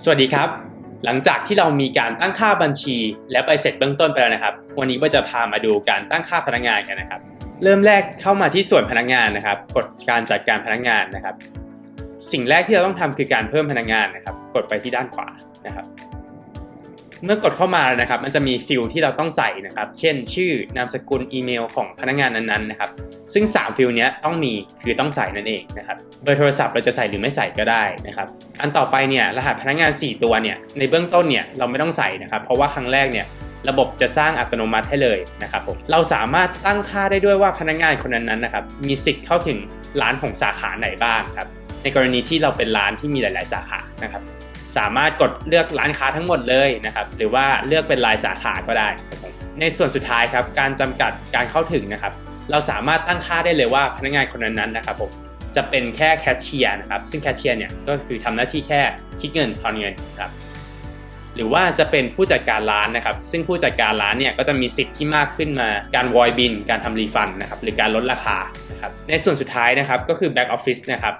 สวัสดีครับ หลังจากที่เรามีการตั้งค่าบัญชี และไปเสร็จเบื้องต้นไปแล้วนะครับ วันนี้ก็จะพามาดูการตั้งค่าพนักงานกันนะครับ เริ่มแรกเข้ามาที่ส่วนพนักงานนะครับ กดการจัดการพนักงานนะครับ สิ่งแรกที่เราต้องทำคือการเพิ่มพนักงานนะครับ กดไปที่ด้านขวานะครับ เมื่อกดเข้ามานะครับ มันจะมีฟิลที่เราต้องใส่นะครับ เช่น ชื่อนามสกุลอีเมลของพนักงานนั้นๆนะครับ ซึ่ง 3 ฟิลนี้ต้องมีคือต้องใส่นั่นเองนะครับ เบอร์โทรศัพท์เราจะใส่หรือไม่ใส่ก็ได้นะครับ อันต่อไปเนี่ยรหัสพนักงาน 4 ตัวเนี่ยในเบื้องต้นเนี่ยเราไม่ต้องใส่นะครับ เพราะว่าครั้งแรกเนี่ยระบบจะสร้างอัตโนมัติให้เลยนะครับผมเราสามารถตั้งค่าได้ด้วยว่าพนักงานคนนั้นๆนะครับมีสิทธิ์เข้าถึงร้านของสาขาไหนบ้างครับในกรณีที่เราเป็นร้านที่มีหลาย ๆ สาขานะครับ สามารถกดเลือกร้านค้าทั้งหมดเลยนะครับหรือว่าเลือกเป็นรายสาขาก็ได้ ในส่วนสุดท้ายครับการจำกัดการเข้าถึงนะครับเราสามารถตั้งค่าได้เลยว่าพนักงานคนนั้นๆนะครับผมจะเป็นแค่แคชเชียร์นะครับซึ่งแคชเชียร์เนี่ยก็คือทำหน้าที่แค่คิดเงินทอนเงินครับหรือว่าจะเป็นผู้จัดการร้านนะครับ ซึ่งผู้จัดการร้านเนี่ยก็จะมีสิทธิ์ที่มากขึ้นมาการวอยบิน การทำรีฟันนะครับหรือการลดราคานะครับในส่วนสุดท้ายนะครับก็คือแบ็กออฟฟิศนะครับ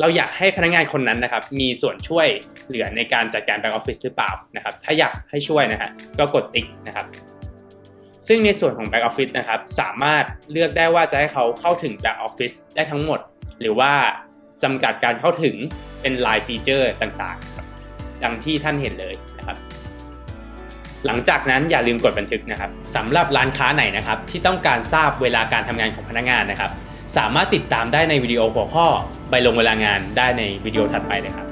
เราอยากให้พนักงานคนนั้นนะครับมีส่วนช่วยเหลือในการจัดการแบ็กออฟฟิศหรือเปล่านะครับถ้าอยากให้ช่วยนะฮะก็กดติ๊กนะครับซึ่งในส่วนของ Back Office นะครับสามารถเลือกได้ว่าจะให้เขาเข้าถึง Back Office ได้ทั้งหมด หรือว่าจำกัดการเข้าถึงเป็น Line Feature ต่างๆ ดังที่ท่านเห็นเลยนะครับ หลังจากนั้นอย่าลืมกดบันทึกนะครับสำหรับร้านค้าไหนนะครับที่ต้องการทราบเวลาการทำงานของพนักงานนะครับ สามารถติดตามได้ในวิดีโอหัวข้อใบลงเวลางานได้ในวิดีโอถัดไปเลยครับ